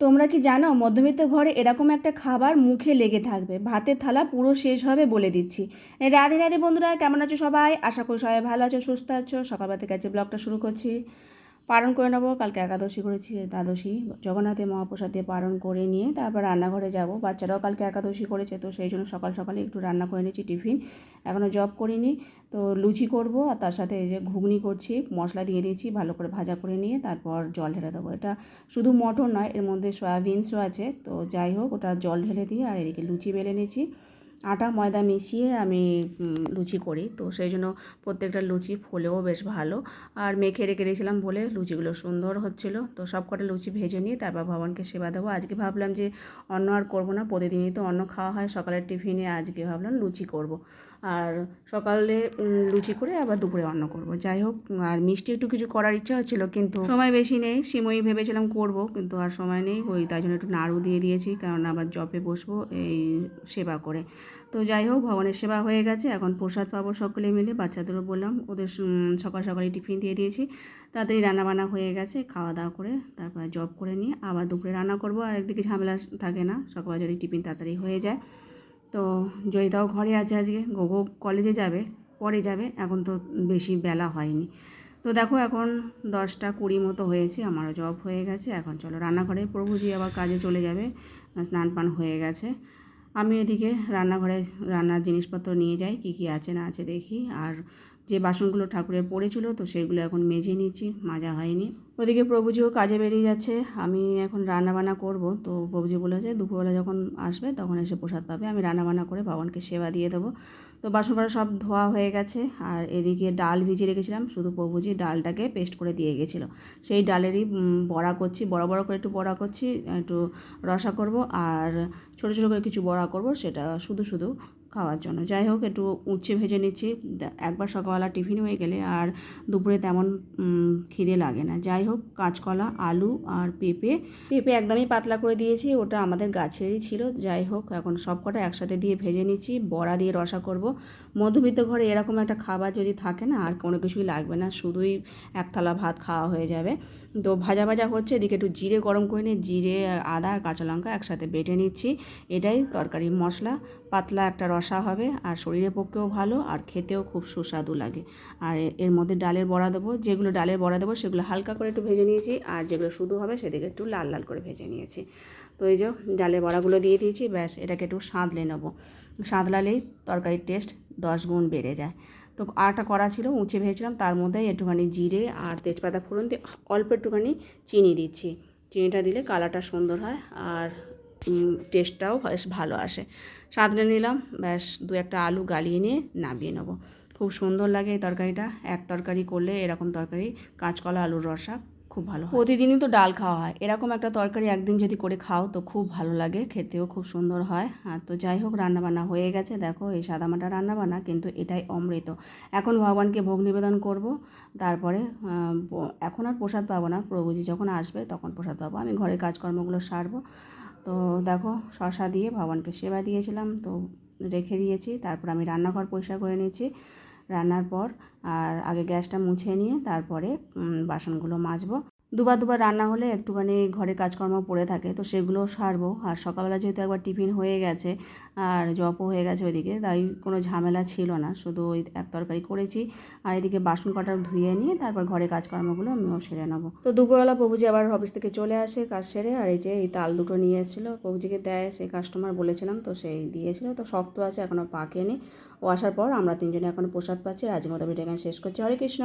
তোমরা কি জানো, মধ্যবিত্ত ঘরে এরকম একটা খাবার মুখে লেগে থাকবে। ভাতের থালা পুরো শেষ হবে বলে দিচ্ছি। রাধে রাধে বন্ধুরা, কেমন আছো সবাই? আশা করি সবাই ভালো আছো, সুস্থ আছো। সকালবেলা থেকে আজকে ব্লগটা শুরু করছি। পালন করে নেব। কালকে একাদশী করেছি দ্বাদশী জগন্নাথের মহাপ্রসাদ দিয়ে পালন করে নিয়ে তারপর রান্নাঘরে যাব। বাচ্চারাও কালকে একাদশী করেছে, তো সেই জন্য সকাল সকালে একটু রান্না করে নিয়েছি, টিফিন। এখনও জব করিনি, তো লুচি করব আর তার সাথে এই যে ঘুগনি করছি, মশলা দিয়ে দিয়েছি, ভালো করে ভাজা করে নিয়ে তারপর জল ঢেলে দেবো। এটা শুধু মটর নয়, এর মধ্যে সয়াবিনসও আছে, তো যাই হোক, ওটা জল ঢেলে দিয়ে আর এদিকে লুচি বেলে নিয়েছি। আটা, ময়দা মিশিয়ে আমি লুচি করি। তো সেই জন্য প্রত্যেকটা লুচি ফোলেও বেশ ভালো। আর মেখে রেখে দিয়েছিলাম বলে লুচিগুলো সুন্দর হচ্ছিল। তো সব কটা লুচি ভেজে নিয়ে তারপর ভগবানকে সেবা দেবো। আজকে ভাবলাম যে অন্ন আর করব না, প্রতিদিনই তো অন্ন খাওয়া হয়। সকালের টিফিনে আজকে ভাবলাম লুচি করব। আর সকালে লুচি করে আবার দুপুরে অন্ন করব। যাই হোক, আর মিষ্টি একটু কিছু করার ইচ্ছা হচ্ছিল, কিন্তু সময় বেশি নেই। সিমই ভেবেছিলাম করব, কিন্তু আর সময় নেই। ওই তাই জন্য একটু নাড়ু দিয়ে দিয়েছি কারণ আবার জবে বসবো, এই সেবা করে। তো যাই হোক, ভগবানের সেবা হয়ে গেছে। এখন প্রসাদ পাবো সকলে মিলে। বাচ্চাদেরও বললাম, ওদের সকাল সকালে টিফিন দিয়ে দিয়েছি। তাড়াতাড়ি রান্নাবান্না হয়ে গেছে, খাওয়া দাওয়া করে তারপরে জব করে নিয়ে আবার দুপুরে রান্না করব। আর একদিকে ঝামেলা থাকে না সকালে যদি টিফিন তাড়াতাড়ি হয়ে যায়। তো জয়িতাও ঘরে আছে আজকে, গোগো কলেজে যাবে, পরে যাবে, এখন তো বেশি বেলা হয়নি। তো দেখো এখন দশটা কুড়ি মতো হয়েছে, আমারও জব হয়ে গেছে। এখন চলো রান্নাঘরে, প্রভুজি আবার কাজে চলে যাবে স্নান পান হয়ে গেছে। আমি এদিকে রান্নাঘরে রান্নার জিনিসপত্র নিয়ে যাই কী কী আছে না আছে দেখি। আর যে বাসনগুলো ঠাকুরের পড়েছিল, তো সেগুলো এখন মেজে নিচ্ছি, মাজা হয়নি। ওদিকে প্রভুজিও কাজে বেরিয়ে যাচ্ছে, আমি এখন রান্নাবান্না করব। তো প্রভুজি বলেছে দুপুরবেলা যখন আসবে তখন এসে প্রসাদ পাবে, আমি রান্নাবান্না করে ভগবানকে সেবা দিয়ে দেবো। তো বাসন সব ধোয়া হয়ে গেছে, আর এদিকে ডাল ভিজিয়ে রেখেছিলাম, শুধু প্রভুজি ডালটাকে পেস্ট করে দিয়ে গেছিল। সেই ডালেরই বড়া করছি, বড় বড় করে একটু বড়া করছি, একটু রসা করব, আর ছোটো ছোটো করে কিছু বড়া করব, সেটা শুধু শুধু খাওয়ার জন্য। যাই হোক, একটু উচ্ছে ভেজে নিচ্ছি। একবার সকালবেলা টিফিন হয়ে গেলে আর দুপুরে তেমন খিদে লাগে না। যাই হোক, কাঁচকলা, আলু আর পেঁপে। পেঁপে একদমই পাতলা করে দিয়েছি, ওটা আমাদের গাছেরই ছিল। যাই হোক, এখন সব কটা একসাথে দিয়ে ভেজে নিচ্ছি, বড়া দিয়ে রসা করব। মধ্যবিত্ত ঘরে এরকম একটা খাবার যদি থাকে না, আর কোনো কিছুই লাগবে না, শুধুই এক থালা ভাত খাওয়া হয়ে যাবে। তো ভাজা ভাজা হচ্ছে, এদিকে একটু জিরে গরম করে নিয়ে, জিরে, আদা আর কাঁচা লঙ্কা একসাথে বেটে নিচ্ছি। এটাই তরকারি মশলা। পাতলা একটা রসা হবে, আর শরীরের পক্ষেও ভালো, আর খেতেও খুব সুস্বাদু লাগে। আর এর মধ্যে ডালের বড়া দেবো, যেগুলো ডালের বড়া দেবো সেগুলো হালকা করে একটু ভেজে নিয়েছি, আর যেগুলো শুধু হবে সেদিকে একটু লাল লাল করে ভেজে নিয়েছি। তো এই যে ডালের বড়াগুলো দিয়ে দিয়েছি, ব্যাস, এটাকে একটু সাঁতলে নেব। সাঁতলালেই তরকারির টেস্ট দশ গুণ বেড়ে যায়। তো আরেকটা করা ছিল, উঁচে ভেজেছিলাম, তার মধ্যে একটুখানি জিরে আর তেজপাতা ফোড়ন দিয়ে অল্প একটুখানি চিনি দিচ্ছি। চিনিটা দিলে কালারটা সুন্দর হয়, আর টেস্টটাও বেশ ভালো আসে। সাঁতলে নিলাম ব্যাস দু একটা আলু গালিয়ে নিয়ে নামিয়ে নেব। খুব সুন্দর লাগে এই তরকারিটা। এক তরকারি করলে এরকম তরকারি, কাঁচকলা, আলুর রসা খুব ভালো প্রতিদিনই তো ডাল খাওয়া হয়। এরকম একটা তরকারি একদিন যদি করে খাও তো খুব ভালো লাগে, খেতেও খুব সুন্দর হয়। আর তো যাই হোক, রান্নাবান্না হয়ে গেছে। দেখো, এই সাদামাটা রান্নাবান্না, কিন্তু এটাই অমৃত। এখন ভগবানকে ভোগ নিবেদন করব। তারপরে এখন আর প্রসাদ পাবো না। প্রভুজি যখন আসবে, তখন প্রসাদ পাবো। আমি ঘরের কাজকর্মগুলো সারবো। তো দেখো শশা দিয়ে ভগবানকে সেবা দিয়েছিলাম, তো রেখে দিয়েছি। তারপর আমি রান্নাঘর পরিষ্কার করে নিয়েছি রান্নার পর। আর আগে গ্যাসটা মুছে নিয়ে তারপরে বাসনগুলো মাজবো। দুবার দুবার রান্না হলে একটুখানি ঘরে কাজকর্ম পড়ে থাকে, তো সেগুলো সারবো। আর সকালবেলা যেহেতু একবার টিফিন হয়ে গেছে আর জপও হয়ে গেছে ওইদিকে, তাই কোনো ঝামেলা ছিল না, শুধু ওই এক তরকারি করেছি। আর এদিকে বাসন কটা ধুয়ে নিয়ে তারপর ঘরে কাজকর্মগুলো আমিও সেরে নেব। তো দুপুরবেলা প্রভুজি আবার অফিস থেকে চলে আসে কাজ সেরে, আর এই যে এই তাল দুটো নিয়ে এসেছিল, প্রভুজিকে দেয় সেই কাস্টমার বলেছিলাম, তো সেই দিয়েছিল, তো শক্ত আছে এখনও পাকেনি। ও আসার পর আমরা তিনজনে এখন প্রসাদ পাচ্ছি, আর আজকের মতো ভিডিও এখানে শেষ করছি। হরে কৃষ্ণ!